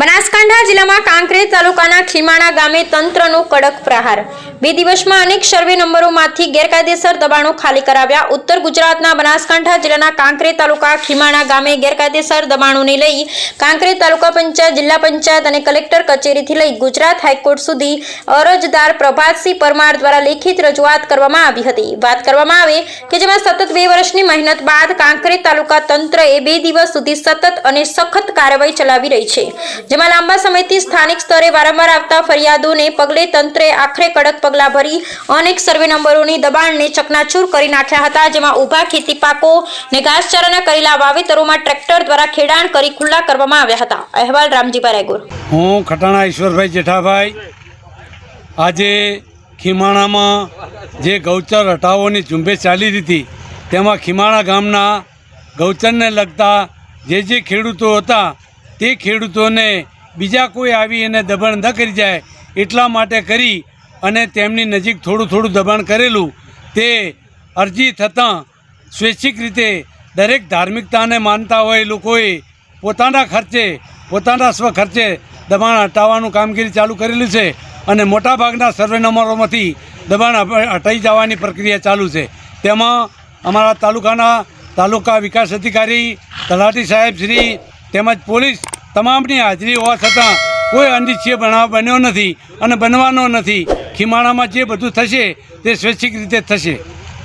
બનાસકાંઠા જિલ્લામાં કાંકરેજ તાલુકાના ખીમાણા ગામે તંત્રનો કડક પ્રહાર. બે દિવસમાં અનેક સર્વે નંબરોમાંથી ગેરકાયદેસર દબાણો ખાલી કરાવ્યા. ઉત્તર ગુજરાતના બનાસકાંઠા જિલ્લાના કાંકરેજ તાલુકા ખીમાણા ગામે ગેરકાયદેસર દબાણોને લઈ કાંકરેજ તાલુકા પંચાયત, જિલ્લા પંચાયત અને કલેક્ટર કચેરીથી લઈ ગુજરાત હાઈકોર્ટ સુધી અરજદાર પ્રભાતસિંહ પરમાર દ્વારા લેખિત રજૂઆત કરવામાં આવી હતી. વાત કરવામાં આવે કે જેમાં સતત બે વર્ષની મહેનત બાદ કાંકરેજ તાલુકા તંત્રએ બે દિવસ સુધી સતત અને સખત કાર્યવાહી ચલાવી રહી છે. જેમાં લાંબા સમયથી સ્થાનિક સ્તરે વારંવાર આવતા ફરિયાદોને પગલે તંત્રે આખરે કડક પગલાં ભરી અનેક સર્વે નંબરોની દબાણને ચકનાચૂર કરી નાખ્યા હતા, જેમાં ઊભા ખેતી પાકો ને ઘાસચારાના કરેલા વાવેતરોમાં ટ્રેક્ટર દ્વારા ખેડાણ કરી ખુલ્લા કરવામાં આવ્યા હતા. અહેવાલ રામજીભાઈ રાયગુર હું ખટાણા ઈશ્વરભાઈ જેઠાભાઈ. આજે ખીમાણામાં જે ગૌચર હટાવોની ઝુંબેશ ચાલી રહી હતી, તેમાં ખીમાણા ગામના ગૌચરને લગતા જે જે ખેડૂતો હતા તે ખેડૂતોને બીજા કોઈ આવી એને દબાણ ન કરી જાય એટલા માટે કરી અને તેમની નજીક થોડું થોડું દબાણ કરેલું. તે અરજી થતાં સ્વૈચ્છિક રીતે દરેક ધાર્મિકતાને માનતા હોય લોકોએ પોતાના ખર્ચે, પોતાના સ્વ ખર્ચે દબાણ હટાવવાનું કામગીરી ચાલુ કરેલું છે અને મોટાભાગના સર્વે નંબરોમાંથી દબાણ હટાઈ જવાની પ્રક્રિયા ચાલુ છે. તેમાં અમારા તાલુકાના તાલુકા વિકાસ અધિકારી, તલાટી સાહેબ શ્રી તેમજ પોલીસ તમામની હાજરી હોવા છતાં કોઈ અનિચ્છીય બનાવ બન્યો નથી અને બનવાનો નથી. ખીમાણામાં જે બધું થશે તે સ્વૈચ્છિક રીતે થશે.